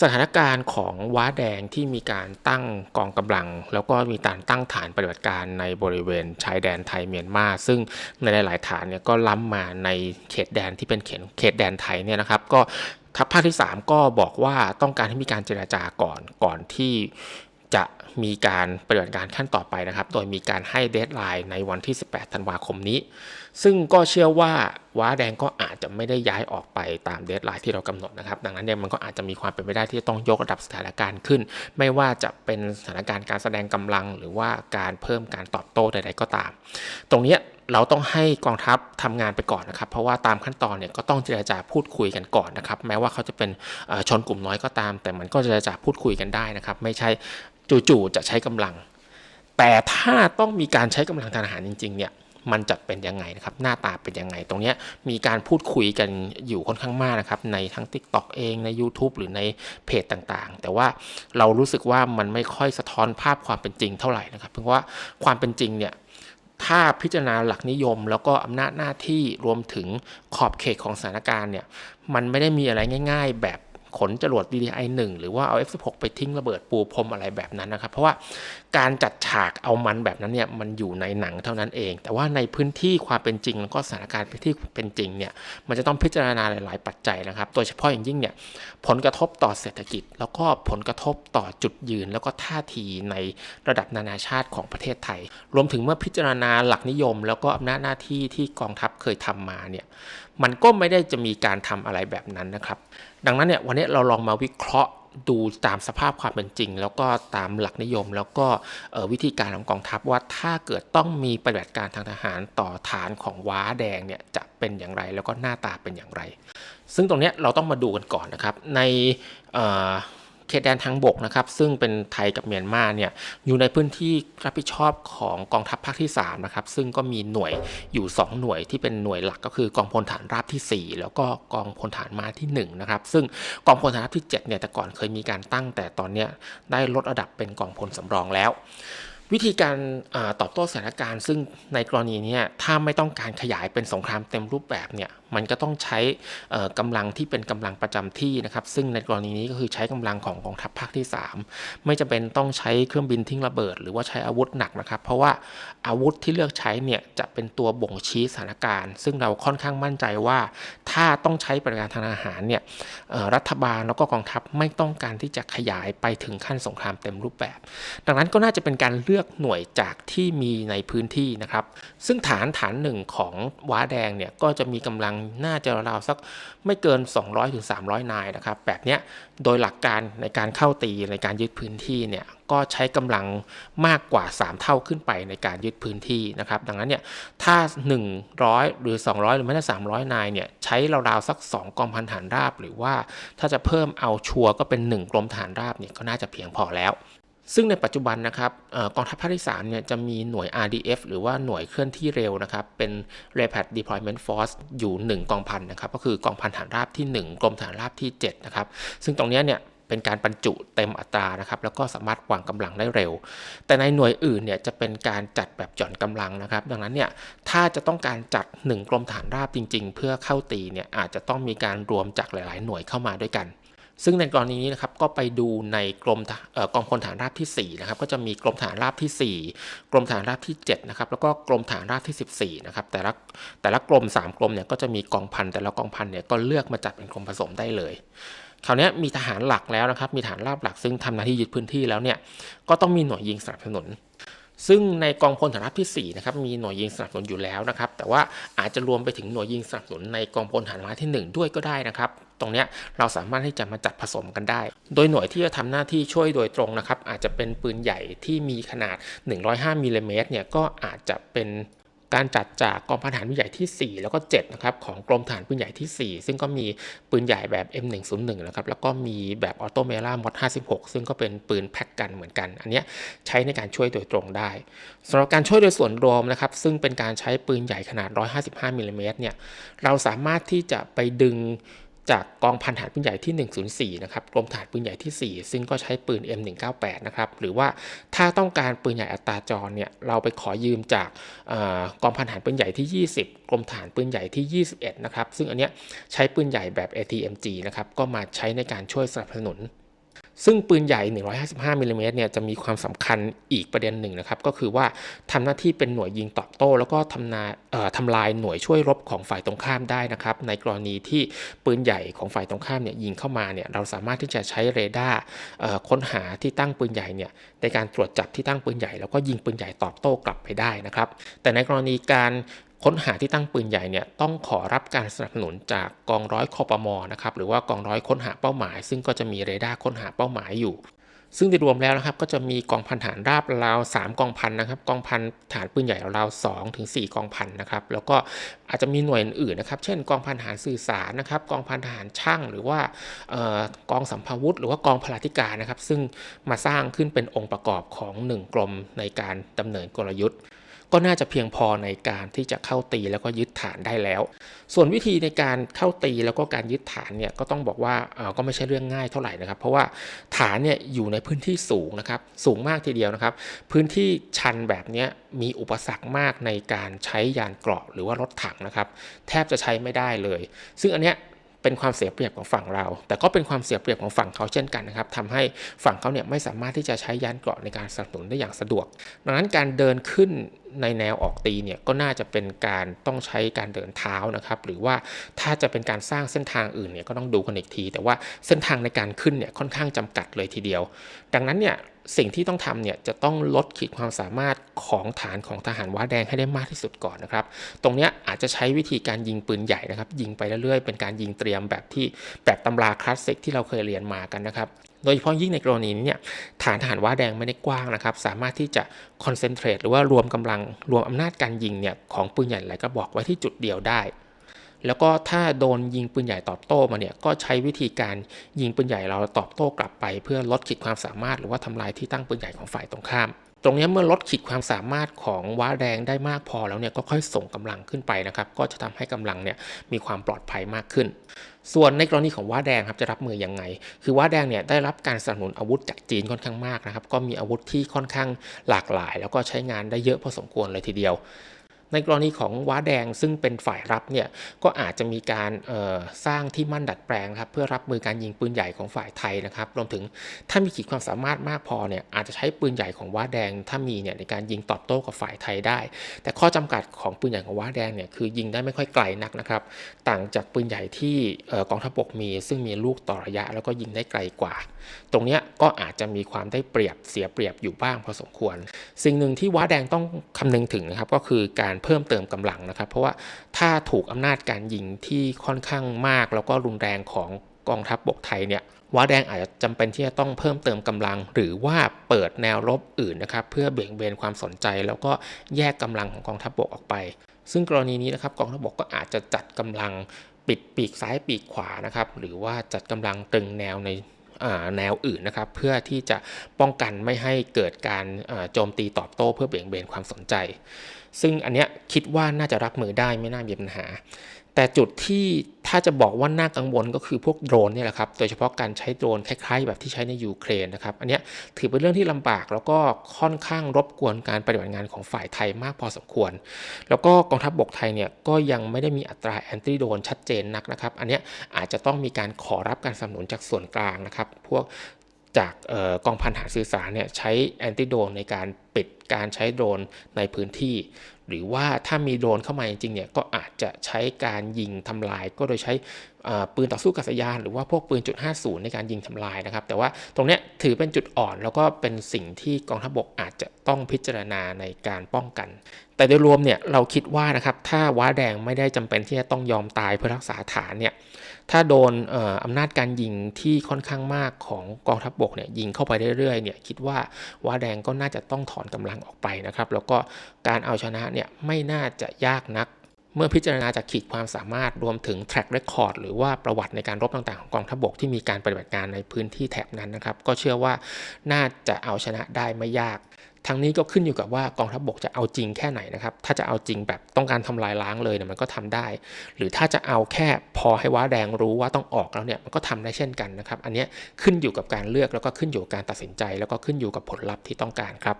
สถานการณ์ของว้าแดงที่มีการตั้งกองกำลัง แล้วก็มีการตั้งฐานปฏิบัติการในบริเวณชายแดนไทยเมียนมา ซึ่งในหลาย ๆ ฐานเนี่ยก็ล้ำมาในเขตแดนที่เป็นเขตเขตแดนไทยเนี่ยนะครับก็ทัพภาคที่ 3 ก็บอกว่าต้องการให้มีการเจราจาก่อนก่อนที่ จะมีการปฏิบัติการขั้นต่อไปนะครับ โดยมีการให้เดทไลน์ในวันที่ 18 ธันวาคมนี้ ซึ่งก็เชื่อว่าว้าแดงก็อาจจะไม่ได้ย้ายออกไปตามเดทไลน์ที่เรากำหนดนะครับ ดังนั้นเนี่ยมันก็อาจจะมีความเป็นไปได้ที่จะต้องยกระดับสถานการณ์ขึ้น ไม่ว่าจะเป็นสถานการณ์การแสดงกำลัง หรือว่าการเพิ่มการตอบโต้ใด ๆ ก็ตาม ตรงนี้เราต้องให้กองทัพทำงานไปก่อนนะครับ เพราะว่าตามขั้นตอนเนี่ยก็ต้องเจรจาพูดคุยกันก่อนนะครับ แม้ว่าเขาจะเป็นชนกลุ่มน้อยก็ตาม แต่มันก็เจรจาพูดคุยกันได้นะครับ ไม่ใช่ จู่ๆจะใช้กำลัง แต่ถ้าต้องมีการใช้กำลังทางทหารจริงๆเนี่ยมันจะเป็นยังไงนะครับ หน้าตาเป็นยังไง ตรงนี้มีการพูดคุยกันอยู่ค่อนข้างมากนะครับ ในทั้ง TikTok เองใน YouTube หรือในเพจต่างๆ แต่ว่าเรารู้สึกว่ามันไม่ค่อยสะท้อนภาพความเป็นจริงเท่าไหร่นะครับ เพราะว่าความเป็นจริงเนี่ยถ้าพิจารณาหลักนิยม แล้วก็อำนาจหน้าที่รวมถึงขอบเขตของสถานการณ์เนี่ยมันไม่ได้มีอะไรง่าย ๆ แบบ ขนจรวด DDI 1 หรือว่าเอา F16 ไปทิ้งระเบิดปูพรมอะไรแบบนั้นนะครับ เพราะว่าการจัดฉากเอามันแบบนั้นเนี่ยมันอยู่ในหนังเท่านั้นเอง แต่ว่าในพื้นที่ความเป็นจริงแล้วก็สถานการณ์ที่เป็นจริงเนี่ยมันจะต้องพิจารณาหลาย ๆ ปัจจัยนะครับ โดยเฉพาะอย่างยิ่งเนี่ยผลกระทบต่อเศรษฐกิจ แล้วก็ผลกระทบต่อจุดยืน แล้วก็ท่าทีในระดับนานาชาติของประเทศไทย รวมถึงเมื่อพิจารณาหลักนิยม แล้วก็อำนาจหน้าที่ที่กองทัพเคยทำมาเนี่ยมันก็ไม่ได้จะมีการทำอะไรแบบนั้นนะครับ ดังนั้นเนี่ยวันนี้เราลองมาวิเคราะห์ดูตามสภาพความเป็นจริง แล้วก็ตามหลักนิยม แล้วก็วิธีการของกองทัพว่าถ้าเกิดต้องมีปฏิบัติการทางทหารต่อฐานของว้าแดงเนี่ยจะเป็นอย่างไรแล้วก็หน้าตาเป็นอย่างไร ซึ่งตรงนี้เราต้องมาดูกันก่อนนะครับใน เอ่อเขตแดนทางบกนะครับ ซึ่งเป็นไทยกับเมียนมาเนี่ยอยู่ในพื้นที่รับผิดชอบของกองทัพภาคที่3นะครับซึ่งก็มีหน่วยอยู่ 2 หน่วยที่เป็นหน่วยหลักก็คือกองพลฐานราบที่ 4 แล้วก็กองพลฐานมาที่1นะครับซึ่งกองพลฐานราบที่7เนี่ยแต่ก่อนเคยมีการตั้งแต่ตอนเนี้ยได้ลดระดับเป็นกองพลสำรองแล้ววิธีการอตอบโต้สถานการณ์ซึ่งในกรณีนี้ถ้าไม่ต้องการขยายเป็นสงครามเต็มรูปแบบเนี่ย มันก็ต้องใช้เอ่อกำลังที่เป็นกำลังประจำที่นะครับ ซึ่งในกรณีนี้ก็คือใช้กำลังของกองทัพภาคที่ 3 ไม่จำเป็นต้องใช้เครื่องบินทิ้งระเบิด หรือว่าใช้อาวุธหนักนะครับ เพราะว่าอาวุธที่เลือกใช้เนี่ยจะเป็นตัวบ่งชี้สถานการณ์ ซึ่งเราค่อนข้างมั่นใจว่า ถ้าต้องใช้ปฏิการทางอาหารเนี่ยรัฐบาลแล้วก็กองทัพไม่ต้องการที่จะขยายไปถึงขั้นสงครามเต็มรูปแบบ ดังนั้นก็น่าจะเป็นการเลือกหน่วยจากที่มีในพื้นที่นะครับ ซึ่งฐานฐานหนึ่งของว้าแดงเนี่ยก็จะมีกำลังน่าจะราวๆสักไม่เกิน 200-300ถึง300 นายนะครับ แบบนี้โดยหลักการในการเข้าตีในการยึดพื้นที่เนี่ยก็ใช้กำลังมากกว่า 3 เท่าขึ้นไปในการยึดพื้นที่นะครับ ดังนั้นเนี่ยถ้า 100 หรือ 200 หรือไม่ได้300 นายเนี่ยใช้ราวๆสัก 2กองพันฐานราบ หรือว่าถ้าจะเพิ่มเอาชัวร์ก็เป็น 1กรมฐานราบเนี่ยก็น่าจะเพียงพอแล้ว ซึ่งในปัจจุบันนะครับอกองทัพภาคที่3เนี่ยจะมีหน่วย RDF หรือว่าหน่วยเคลื่อนที่เร็วนะครับ เป็น Rapid Deployment Force อยู่ 1 กองพันนะครับ ก็คือกองพันฐานราบที่ 1 กรมฐานราบที่ 7 นะครับ ซึ่งตรงนี้เนี่ยเป็นการบรรจุเต็มอัตรานะครับ แล้วก็สามารถวางกำลังได้เร็ว แต่ในหน่วยอื่นเนี่ยจะเป็นการจัดแบบหย่อนกำลังนะครับ ดังนั้นเนี่ยถ้าจะต้องการจัด 1 กรมฐานราบจริง ๆ เพื่อเข้าตีเนี่ยอาจจะต้องมีการรวมจากหลาย ๆ หน่วยเข้ามาด้วยกัน ซึ่งในกรณีนี้นะครับก็ไปดูในกรมออกองพลฐานราบที่4นะครับก็จะมีกรมฐานราบที่ 4 กรมฐานราบที่7นะครับแล้วก็กรมฐานราบที่ 14นะครับแต่ละแต่ละกรม3กรมเนี่ยก็จะมีกองพันแต่ละกองพันเนี่ยก็เลือกมาจัดเป็นกรมผสมได้เลยคราวนี้มีทหารหลักแล้วนะครับมีฐานราบหลักซึ่งทำหน้าที่ยึดพื้นที่แล้วเนี่ยก็ต้องมีหน่วยยิงสนับสนุน ซึ่งในกองพลฐานราบที่4นะครับมีหน่วยยิงสนับสนุนอยู่แล้วนะครับ แต่ว่าอาจจะรวมไปถึงหน่วยยิงสนับสนุนในกองพลฐานราบที่ 1 ด้วยก็ได้นะครับตรงนี้เราสามารถที่จะมาจัดผสมกันได้ โดยหน่วยที่จะทำหน้าที่ช่วยโดยตรงนะครับ อาจจะเป็นปืนใหญ่ที่มีขนาด 105มิลลิเมตรเนี่ยก็อาจจะเป็น การจัดจากกองพันฐานปืนใหญ่ที่ 4 แล้วก็7นะครับของกรมฐานปืนใหญ่ที่ 4 ซึ่งก็มีปืนใหญ่แบบ M101 นะครับแล้วก็มีแบบออโตเมล่ามอด56 ซึ่งก็เป็นปืนแพ็กกันเหมือนกัน อันนี้ใช้ในการช่วยโดยตรงได้สำหรับการช่วยโดยส่วนรวมนะครับซึ่งเป็นการใช้ปืนใหญ่ขนาด 155มิลลิเมตรเนี่ยเราสามารถที่จะไปดึง จากกองพันฐานปืนใหญ่ที่ 104 นะครับ กรมฐานปืนใหญ่ที่ 4 ซึ่งก็ใช้ปืน M198 นะครับ หรือว่าถ้าต้องการปืนใหญ่อัตราจรเนี่ย เราไปขอยืมจากอกองพันฐานปืนใหญ่ที่ 20 กรมฐานปืนใหญ่ที่ 21 นะครับ ซึ่งอันเนี้ยใช้ปืนใหญ่แบบ ATMG นะครับ ก็มาใช้ในการช่วยสนับสนุน ซึ่งปืนใหญ่ 155มิลลิเมตรเนี่ยจะมีความสำคัญอีกประเด็นหนึ่งนะครับ ก็คือว่าทำหน้าที่เป็นหน่วยยิงตอบโต้ แล้วก็ทำนาทำลายหน่วยช่วยรบของฝ่ายตรงข้ามได้นะครับ ในกรณีที่ปืนใหญ่ของฝ่ายตรงข้ามเนี่ยยิงเข้ามาเนี่ยเราสามารถที่จะใช้เรดาร์ค้นหาที่ตั้งปืนใหญ่เนี่ยในการตรวจจับที่ตั้งปืนใหญ่ แล้วก็ยิงปืนใหญ่ตอบโต้กลับไปได้นะครับ แต่ในกรณีการ ค้นหาที่ตั้งปืนใหญ่เนี่ยต้องขอรับการสนับสนุนจากกองร้อยคอปมนะครับหรือว่ากองร้อยค้นหาเป้าหมาย ซึ่งก็จะมีเรดาร์ค้นหาเป้าหมายอยู่ ซึ่งโดยรวมแล้วนะครับก็จะมีกองพันฐานราบราว3กองพันนะครับกองพันฐานปืนใหญ่ราว2ถึง4กองพันนะครับแล้วก็อาจจะมีหน่วยอื่นๆนะครับ เช่น กองพันฐานสื่อสารนะครับกองพันทหารช่างหรือว่าออกองสัมภาวุธ หรือว่ากองพลาธิการนะครับ ซึ่งมาสร้างขึ้นเป็นองค์ประกอบของ 1 กรมในการดำเนินกลยุทธ์ ก็น่าจะเพียงพอในการที่จะเข้าตีแล้วก็ยึดฐานได้แล้ว ส่วนวิธีในการเข้าตีแล้วก็การยึดฐานเนี่ยก็ต้องบอกว่าเออก็ไม่ใช่เรื่องง่ายเท่าไหร่นะครับ เพราะว่าฐานเนี่ยอยู่ในพื้นที่สูงนะครับ สูงมากทีเดียวนะครับ พื้นที่ชันแบบนี้มีอุปสรรคมากในการใช้ยานเกราะหรือว่ารถถังนะครับ แทบจะใช้ไม่ได้เลย ซึ่งอันเนี้ยเป็นความเสียเปรียบของฝั่งเรา แต่ก็เป็นความเสียเปรียบของฝั่งเขาเช่นกันนะครับทำให้ฝั่งเขาเนี่ยไม่สามารถที่จะใช้ยานเกราะในการสนับสนุนได้อย่างสะดวก ดังนั้นการเดินขึ้นในแนวออกตีเนี่ยก็น่าจะเป็นการต้องใช้การเดินเท้านะครับ หรือว่าถ้าจะเป็นการสร้างเส้นทางอื่นเนี่ยก็ต้องดูกันอีกที แต่ว่าเส้นทางในการขึ้นเนี่ยค่อนข้างจำกัดเลยทีเดียว ดังนั้นเนี่ยสิ่งที่ต้องทำเนี่ยจะต้องลดขีดความสามารถของฐานของทหารว้าแดงให้ได้มากที่สุดก่อนนะครับ ตรงนี้อาจจะใช้วิธีการยิงปืนใหญ่นะครับ ยิงไปเรื่อยๆ เป็นการยิงเตรียมแบบที่แบบตำราคลาสสิกที่เราเคยเรียนมากันนะครับ โดยเฉพาะยิ่งในกรณีนี้เนี่ยฐานทหารว้าแดงไม่ได้กว้างนะครับ สามารถที่จะคอนเซนเทรตหรือว่ารวมกำลังรวมอำนาจการยิงเนี่ยของปืนใหญ่หลายกระบอกไว้ที่จุดเดียวได้ แล้วก็ถ้าโดนยิงปืนใหญ่ตอบโต้มาเนี่ยก็ใช้วิธีการยิงปืนใหญ่เราตอบโต้กลับไป เพื่อลดขีดความสามารถหรือว่าทำลายที่ตั้งปืนใหญ่ของฝ่ายตรงข้าม ตรงนี้เมื่อลดขีดความสามารถของว้าแดงได้มากพอแล้วเนี่ยก็ค่อยส่งกำลังขึ้นไปนะครับ ก็จะทำให้กำลังเนี่ยมีความปลอดภัยมากขึ้น ส่วนในกรณีของว้าแดงครับจะรับมือยังไง คือว้าแดงเนี่ยได้รับการสนับสนุนอาวุธจากจีนค่อนข้างมากนะครับ ก็มีอาวุธที่ค่อนข้างหลากหลาย แล้วก็ใช้งานได้เยอะพอสมควรเลยทีเดียว ในกรณีของว้าแดงซึ่งเป็นฝ่ายรับเนี่ยก็อาจจะมีการสร้างที่มั่นดัดแปลงครับเพื่อรับมือการยิงปืนใหญ่ของฝ่ายไทยนะครับรวมถึงถ้ามีขีดความสามารถมากพอเนี่ยอาจจะใช้ปืนใหญ่ของว้าแดง ถ้ามีเนี่ยในการยิงตอบโต้กับฝ่ายไทยได้ แต่ข้อจำกัดของปืนใหญ่ของว้าแดงเนี่ยคือยิงได้ไม่ค่อยไกลนักนะครับต่างจากปืนใหญ่ที่กองทัพบกมี ซึ่งมีลูกต่อระยะ แล้วก็ยิงได้ไกลกว่า ตรงนี้ก็อาจจะมีความได้เปรียบเสียเปรียบอยู่บ้างพอสมควร สิ่งหนึ่งที่ว้าแดงต้องคำนึงถึงนะครับก็คือการเพิ่มเติมกำลังนะครับ เพราะว่าถ้าถูกอำนาจการยิงที่ค่อนข้างมาก แล้วก็รุนแรงของกองทัพบกไทยเนี่ยว้าแดงอาจจะจำเป็นที่จะต้องเพิ่มเติมกำลัง หรือว่าเปิดแนวรบอื่นนะครับเพื่อเบี่ยงเบนความสนใจ แล้วก็แยกกำลังของกองทัพบกออกไป ซึ่งกรณีนี้นะครับกองทัพบกก็อาจจะจัดกำลังปิดปีกซ้ายปีกขวานะครับหรือว่าจัดกำลังตึงแนวใน แนวอื่นนะครับ เพื่อที่จะป้องกันไม่ให้เกิดการโจมตีตอบโต้เพื่อเบี่ยงเบนความสนใจ ซึ่งอันเนี้ยคิดว่าน่าจะรับมือได้ไม่น่ามีปัญหา แต่จุดที่ถ้าจะบอกว่าน่ากังวลก็คือพวกโดรนเนี่ยแหละครับ โดยเฉพาะการใช้โดรนคล้ายๆ แบบที่ใช้ในยูเครนนะครับ อันนี้ถือเป็นเรื่องที่ลำบากแล้วก็ค่อนข้างรบกวนการปฏิบัติงานของฝ่ายไทยมากพอสมควร แล้วก็กองทัพบบกไทยเนี่ยก็ยังไม่ได้มีอัตราแอนตี้โดรนชัดเจนนักนะครับ อันนี้อาจจะต้องมีการขอรับการสนับสนุนจากส่วนกลางนะครับ พวก จากออกองพันหารสื่อสารเนี่ยใช้แอนติโดนในการปิดการใช้โดรนในพื้นที่ หรือว่าถ้ามีโดรนเข้ามาจริงๆเนี่ยก็อาจจะใช้การยิงทำลาย ก็โดยใช้ปืนต่อสู้กับสยาน หรือว่าพวกปืนจุด50 ในการยิงทำลายนะครับ แต่ว่าตรงเนี้ยถือเป็นจุดอ่อนแล้วก็เป็นสิ่งที่กองทัพบกอาจจะต้องพิจารณาในการป้องกัน แต่โดยรวมเนี่ยเราคิดว่านะครับถ้าว้าแดงไม่ได้จำเป็นที่จะต้องยอมตายเพื่อรักษาฐานเนี่ย ถ้าโดนอออำนาจการยิงที่ค่อนข้างมากของกองทัพบกเนี่ยยิงเข้าไปเรื่อยๆเนี่ยคิดว่าว้าแดงก็น่าจะต้องถอนกำลังออกไปนะครับ แล้วก็การเอาชนะเนี่ยไม่น่าจะยากนัก เมื่อพิจารณาจากขีดความสามารถรวมถึง track record หรือว่าประวัติในการรบต่างๆของกองทัพบกที่มีการปฏิบัติการในพื้นที่แถบนั้นนะครับ ก็เชื่อว่าน่าจะเอาชนะได้ไม่ยาก ทั้งนี้ก็ขึ้นอยู่กับว่ากองทัพบกจะเอาจริงแค่ไหนนะครับ ถ้าจะเอาจริงแบบต้องการทำลายล้างเลยเนี่ยมันก็ทำได้ หรือถ้าจะเอาแค่พอให้ว้าแดงรู้ว่าต้องออกแล้วเนี่ยมันก็ทำได้เช่นกันนะครับ อันนี้ขึ้นอยู่กับการเลือกแล้วก็ขึ้นอยู่กับการตัดสินใจ แล้วก็ขึ้นอยู่กับผลลัพธ์ที่ต้องการครับ